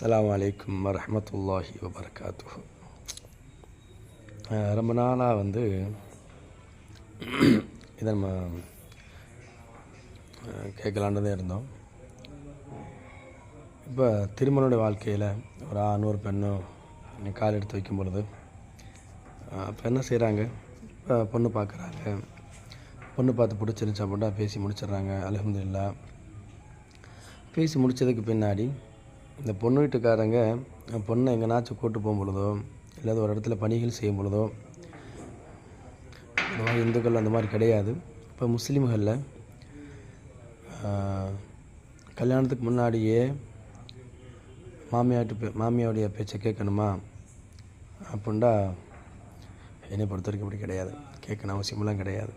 அஸ்லாம் வலைக்கம் வரமத்துல்லாஹி வபர்காத்து ரொம்ப நாளாக வந்து இதை நம்ம அஹ், கேட்கலான்னு தான் இருந்தோம். இப்போ திருமணனுடைய வாழ்க்கையில் ஒரு ஆணும் ஒரு பெண்ணும் கால் எடுத்து வைக்கும் பொழுது அப்போ என்ன செய்கிறாங்க இப்போ பொண்ணு பார்க்குறாங்க பொண்ணு பார்த்து பிடிச்சிருந்துச்சு அப்படின்னா பேசி முடிச்சிடுறாங்க. அலமதுல்லா பேசி முடித்ததுக்கு பின்னாடி இந்த பொண்ணு வீட்டுக்காரங்க பொண்ணை எங்கேனாச்சும் கூட்டு போகும் பொழுதோ இல்லாத ஒரு இடத்துல பணிகள் செய்யும் பொழுதோ இந்த மாதிரி இந்துக்கள் அந்த மாதிரி கிடையாது. இப்போ முஸ்லீம்களில் கல்யாணத்துக்கு முன்னாடியே மாமியாட்டு பே மாமியாருடைய பேச்சை கேட்கணுமா? அப்படின்டா என்னை பொறுத்த வரைக்கும் இப்படி கிடையாது. கேட்கணும் அவசியமெல்லாம் கிடையாது.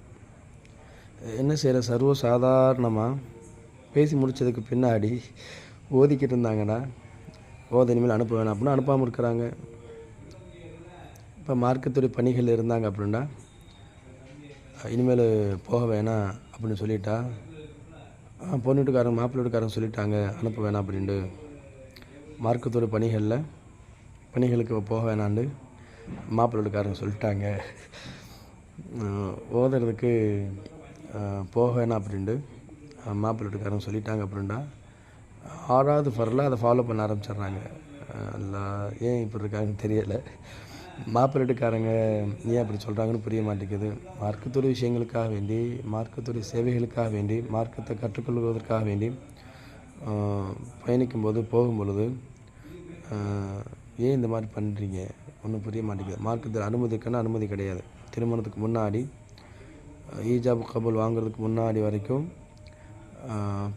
என்ன செய்கிற சர்வ சாதாரணமாக பேசி முடித்ததுக்கு பின்னாடி ஓதிக்கிட்டு இருந்தாங்கடா ஓத இனிமேல் அனுப்ப வேணாம் அப்படின்னு அனுப்பாமல் இருக்கிறாங்க. இப்போ மார்க்கத்துறை பணிகள் இருந்தாங்க அப்படின்னா இனிமேல் போக வேணாம் அப்படின்னு சொல்லிட்டா பொண்ணு வீட்டுக்காரங்க மாப்பிள்ளை வீட்டுக்காரங்க சொல்லிட்டாங்க அனுப்ப வேணாம் அப்படின்ட்டு மார்க்கத்துறை பணிகளில் பணிகளுக்கு போக வேணான்னு மாப்பிள்ளை வீட்டுக்காரங்க சொல்லிட்டாங்க. ஓதுறதுக்கு போக வேணாம் அப்படின்ட்டு மாப்பிள்ளை வீட்டுக்காரங்க சொல்லிட்டாங்க அப்படின்டா ஆறாவது ஃபரில் அதை ஃபாலோ பண்ண ஆரம்பிச்சிடுறாங்க. அல்ல ஏன் இப்படி இருக்காங்கன்னு தெரியலை. மாப்பிள்ளைட்டுக்காரங்க ஏன் அப்படி சொல்கிறாங்கன்னு புரிய மாட்டேங்குது. மார்க்கத்துறை விஷயங்களுக்காக வேண்டி மார்க்கத்துறை சேவைகளுக்காக வேண்டி மார்க்கத்தை கற்றுக்கொள்வதற்காக வேண்டி பயணிக்கும்போது போகும்பொழுது ஏன் இந்த மாதிரி பண்ணுறீங்க ஒன்றும் புரிய மாட்டேங்குது. மார்க்கத்தில் அனுமதிக்குன்னு அனுமதி கிடையாது. திருமணத்துக்கு முன்னாடி ஆஹ், ஈஜாப் கபூல் வாங்குறதுக்கு முன்னாடி வரைக்கும்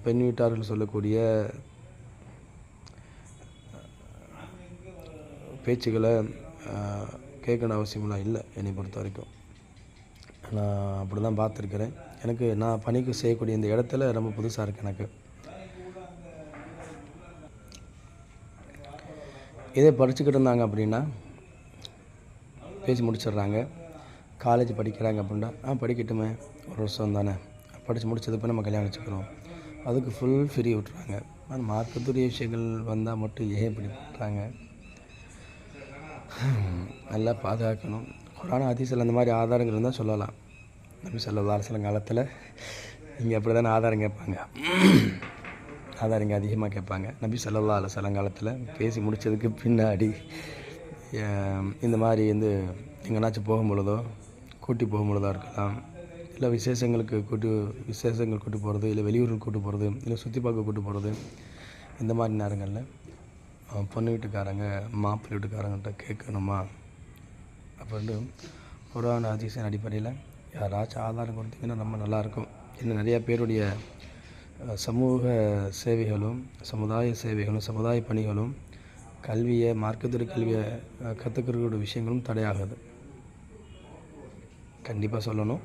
பெண் வீட்டார்கள் சொல்லக்கூடிய பேச்சுக்களை கேட்கணும் அவசியமெல்லாம் இல்லை என்னை பொறுத்த வரைக்கும். நான் அப்படி தான் பார்த்துருக்குறேன். எனக்கு நான் பணிக்கு செய்யக்கூடிய இந்த இடத்துல ரொம்ப புதுசாக இருக்குது எனக்கு. இதே படிச்சுக்கிட்டு இருந்தாங்க அப்படின்னா பேசி முடிச்சிடுறாங்க. காலேஜ் படிக்கிறாங்க அப்படின்னா ஆ படிக்கட்டுமே ஒரு வருஷம் தானே படித்து முடிச்சதுப்போ நம்ம கல்யாணம் வச்சுக்கிறோம். அதுக்கு ஃபுல் ஃப்ரீ விட்றாங்க ஆனால் மார்க்கத்துடைய விஷயங்கள் வந்தால் மட்டும் ஏன் இப்படி பண்ணுறாங்க நல்லா பாதுகாக்கணும். குரான் அதிசல் அந்த மாதிரி ஆதாரங்கள் இருந்தால் சொல்லலாம். நம்பி சொல்லலாம் சில காலத்தில் இங்கே அப்படி தானே ஆதாரம் கேட்பாங்க. ஆதாரங்க அதிகமாக கேட்பாங்க. நபி சொல்லா இல்லை சிலங்காலத்தில் பேசி முடித்ததுக்கு பின்னாடி இந்த மாதிரி வந்து எங்கேனாச்சும் போகும்பொழுதோ கூட்டி போகும்பொழுதோ இருக்கலாம். இல்லை விசேஷங்களுக்கு கூட்டு விசேஷங்கள் கூட்டு போகிறது இல்லை வெளியூருக்கு கூட்டு போகிறது இல்லை சுற்றி பார்க்க கூட்டு போகிறது இந்த மாதிரி நேரங்களில் பொண்ணு வீட்டுக்காரங்க மாப்பிள்ளை வீட்டுக்காரங்கள்ட்ட கேட்கணுமா? அப்படின்னு குரான் அதிசயம் அடிப்படையில் யாராச்சும் ஆதாரம் கொடுத்தீங்கன்னா ரொம்ப நல்லாயிருக்கும். இன்னும் நிறையா பேருடைய சமூக சேவைகளும் சமுதாய சேவைகளும் சமுதாய பணிகளும் கல்வியை மார்க்கத்துறை கல்வியை கற்றுக்கிறக்கூடிய விஷயங்களும் தடையாகுது. கண்டிப்பாக சொல்லணும்.